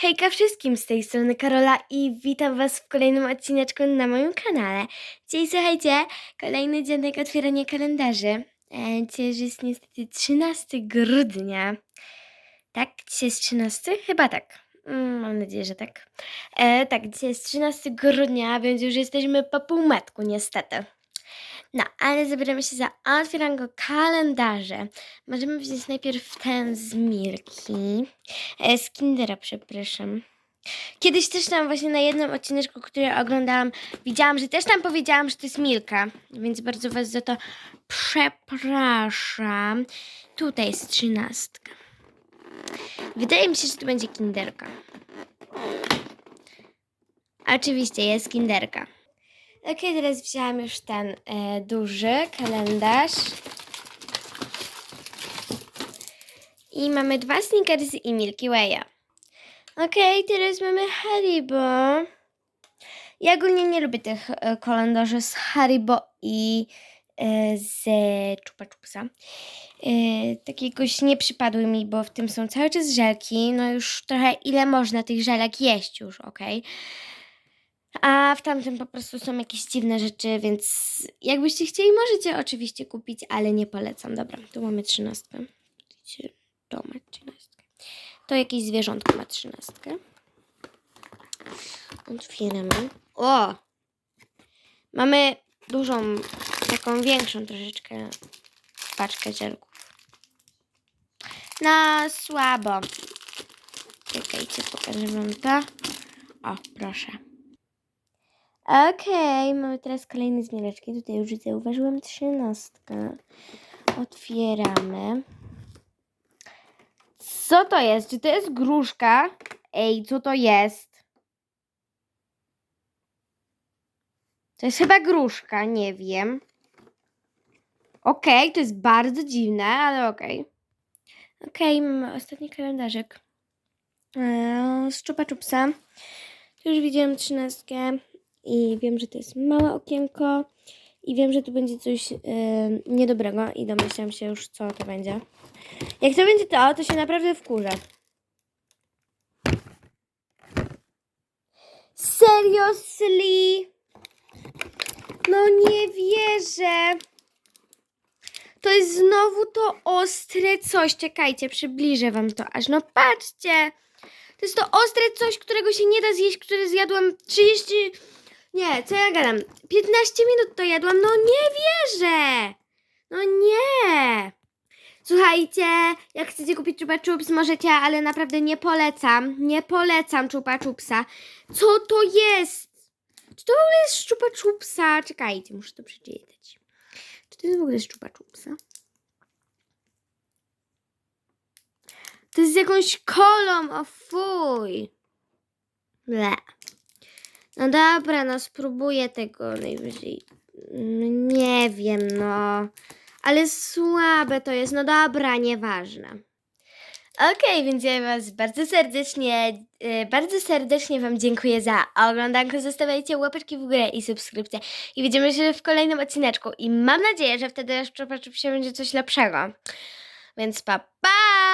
Hejka wszystkim z tej strony Karola i witam Was w kolejnym odcineczku na moim kanale. Dzisiaj słuchajcie, kolejny dzienek otwierania kalendarzy. E, Dzisiaj jest niestety 13 grudnia. Tak? Dzisiaj jest 13? Chyba tak. Mm, Mam nadzieję, że tak. E, tak, dzisiaj jest 13 grudnia, więc już jesteśmy po półmetku niestety. No, ale zabieramy się za otwieranko kalendarze. Możemy wziąć najpierw ten z Milki. E, z Kindera, przepraszam. Kiedyś też tam właśnie na jednym odcineczku, który oglądałam, widziałam, że też tam powiedziałam, że to jest Milka, więc bardzo Was za to przepraszam. Tutaj jest trzynastka. Wydaje mi się, że to będzie Kinderka. Oczywiście jest Kinderka. Okej, teraz wzięłam już ten e, duży kalendarz. I mamy dwa Snickersy i Milky Way'a. Okej, teraz mamy Haribo. Ja ogólnie nie lubię tych e, kalendarzy z Haribo i e, z Chupa Chupsa. E, tak jakoś nie przypadły mi, bo w tym są cały czas żelki. No już trochę ile można tych żelek jeść już, okej. A w tamtym po prostu są jakieś dziwne rzeczy, więc jakbyście chcieli, możecie oczywiście kupić, ale nie polecam. Dobra, tu mamy trzynastkę. To ma trzynastkę. To jakieś zwierzątko ma trzynastkę. Otwieramy. O! Mamy dużą, taką większą troszeczkę paczkę żelków. No, słabo. Czekajcie, pokażę wam to. O, proszę. Okej, mamy teraz kolejne zmieleczki. Tutaj już zauważyłam trzynastkę. Otwieramy. Co to jest? Czy to jest gruszka? Ej, co to jest? To jest chyba gruszka, nie wiem. Okej, to jest bardzo dziwne, ale okej. Okej, mamy ostatni kalendarzyk. Eee, z Chupa Chupsa. Tu już widziałam trzynastkę i wiem, że to jest małe okienko i wiem, że tu będzie coś e, niedobrego i domyślam się już, co to będzie. Jak to będzie to, to się naprawdę wkurzę. Seriously? No nie wierzę. To jest znowu to ostre coś. Czekajcie, przybliżę wam to aż. No patrzcie. To jest to ostre coś, którego się nie da zjeść, które zjadłam 30... Nie, co ja gadam? 15 minut to jadłam. No nie wierzę. No nie. Słuchajcie, jak chcecie kupić Chupa Chups, możecie, ale naprawdę nie polecam. Nie polecam Chupa Chupsa. Co to jest? Czy to w ogóle jest Chupa Chupsa? Czekajcie, muszę to przeczytać. Czy to jest w ogóle z Chupa Chupsa? To jest z jakąś kolą, o fuj. Ble. No dobra, no spróbuję tego najwyżej. Mm, Nie wiem, no. Ale słabe to jest. No dobra, nieważne. Okej, więc ja Was bardzo serdecznie, e, bardzo serdecznie Wam dziękuję za oglądanko. Zostawiajcie łapeczki w górę i subskrypcję. I widzimy się w kolejnym odcineczku. I mam nadzieję, że wtedy jeszcze się będzie coś lepszego. Więc pa, pa!